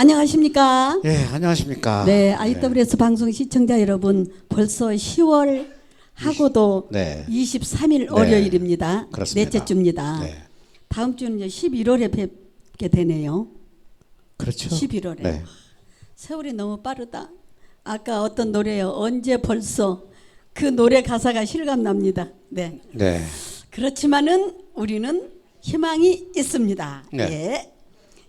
안녕하십니까? 예, 안녕하십니까. 네, IWS 방송 시청자 여러분, 벌써 10월 하고도 네. 23일 네, 월요일입니다. 그렇습니다. 넷째 주입니다. 네. 다음 주는 이제 11월에 뵙게 되네요. 그렇죠. 11월에. 네. 세월이 너무 빠르다. 아까 어떤 노래요? 언제 벌써 그 노래 가사가 실감납니다. 네. 네. 그렇지만은 우리는 희망이 있습니다. 네. 예.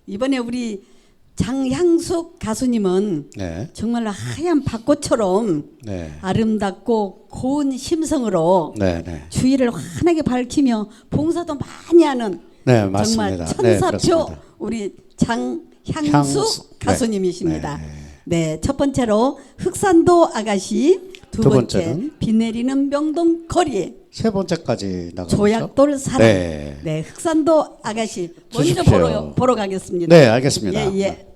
이번에 우리 장향숙 가수님은 네. 정말로 하얀 벚꽃처럼 네. 아름답고 고운 심성으로 네, 네. 주위를 환하게 밝히며 봉사도 많이 하는 네, 정말 맞습니다. 네, 천사표 그렇습니다. 우리 장향숙 향수. 가수님이십니다. 네, 네, 첫 번째로 흑산도 아가씨, 두, 두 번째 비 내리는 명동 거리, 세 번째까지 나가죠. 조약돌 사랑. 네. 네, 흑산도 아가씨 먼저 주십시오. 보러 보러 가겠습니다. 네, 알겠습니다. 예, 예.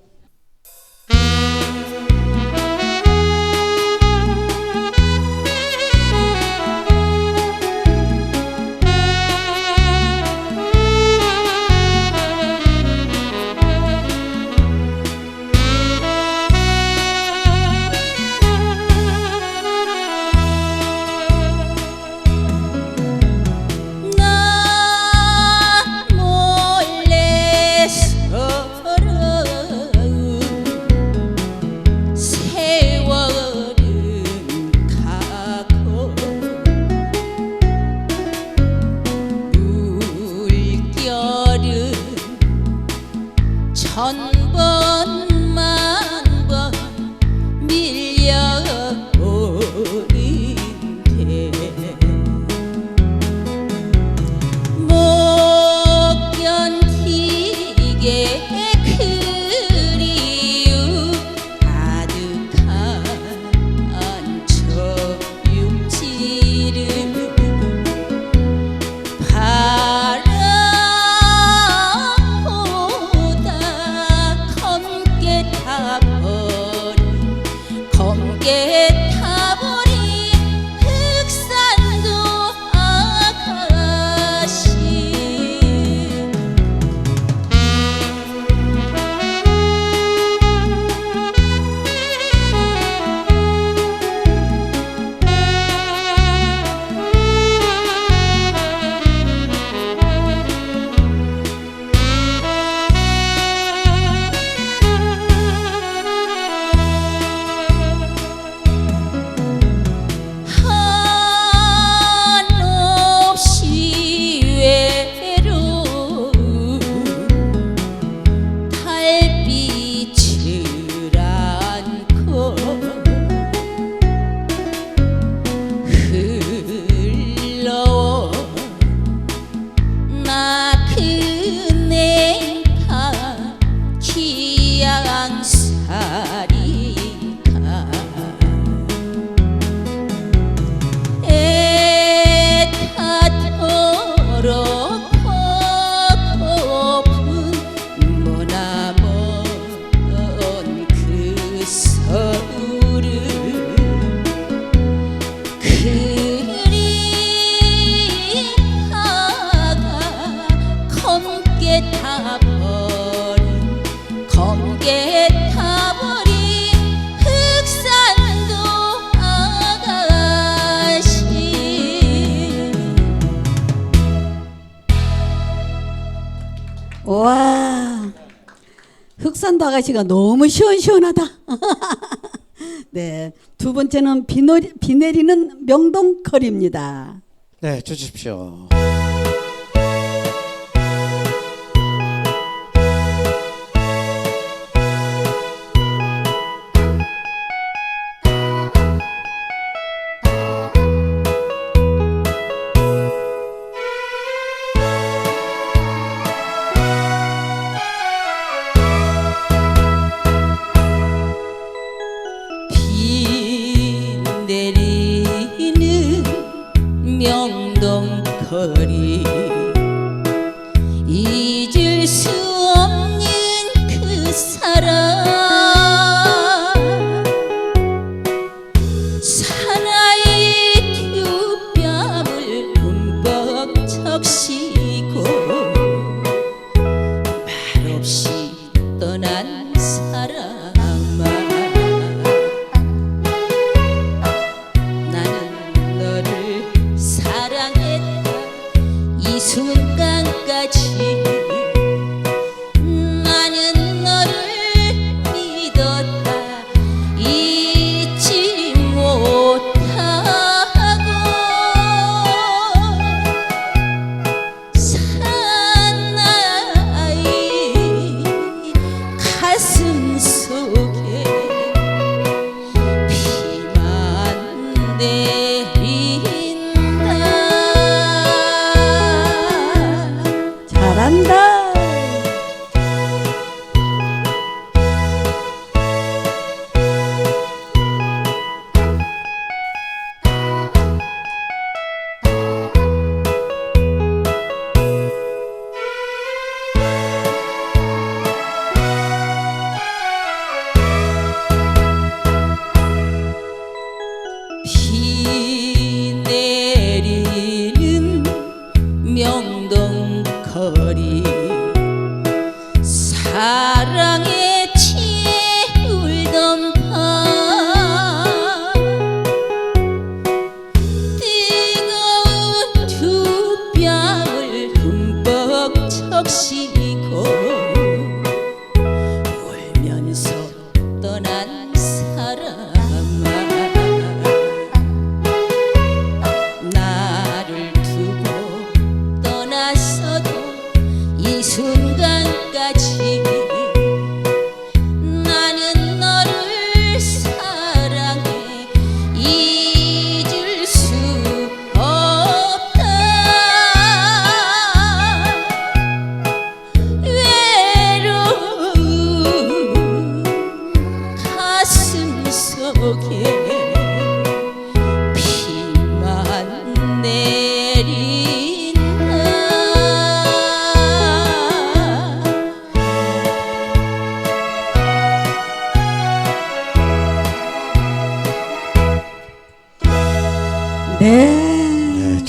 검게 타버린 검게 타버린 흑산도 아가씨 와, 흑산도 아가씨가 너무 시원시원하다. 네, 두 번째는 비, 노, 비 내리는 명동 거리입니다. 네, 주십시오. 명동 거리. 사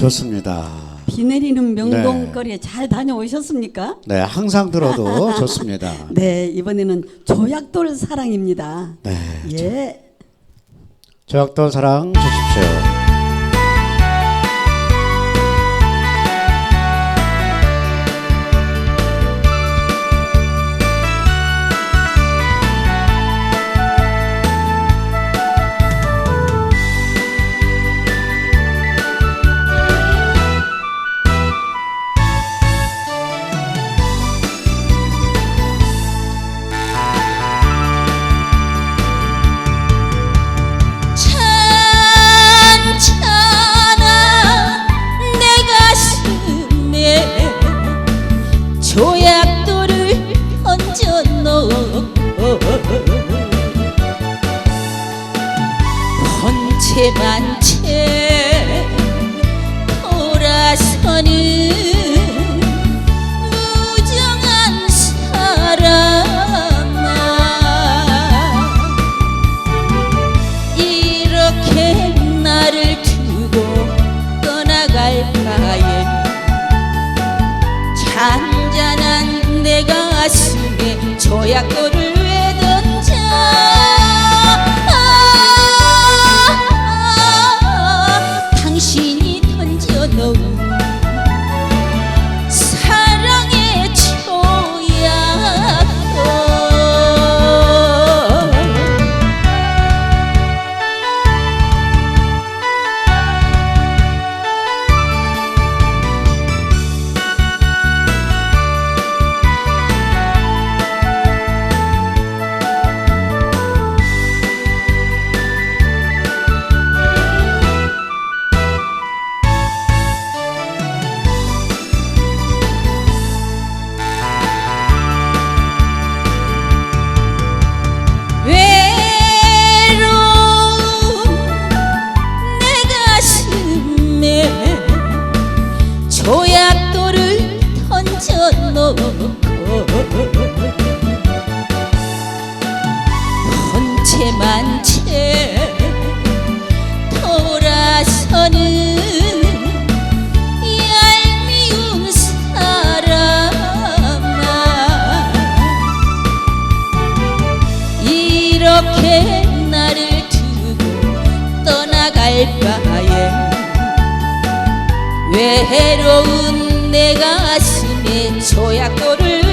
좋습니다. 비 내리는 네. 명동거리에 잘 다녀오셨습니까? 네, 항상 들어도 좋습니다. 네, 이번에는 조약돌 사랑입니다. 네, 예. 조약돌 사랑 주십시오. 번체만 채 돌아서는 무정한 사람아. 이렇게 나를 두고 떠나갈 바엔 잔잔한 내 가슴에 조약돌을 번체만 채 돌아서는 얄미운 사람아. 이렇게 나를 두고 떠나갈 바에 외로운 내 가슴 에 조약돌을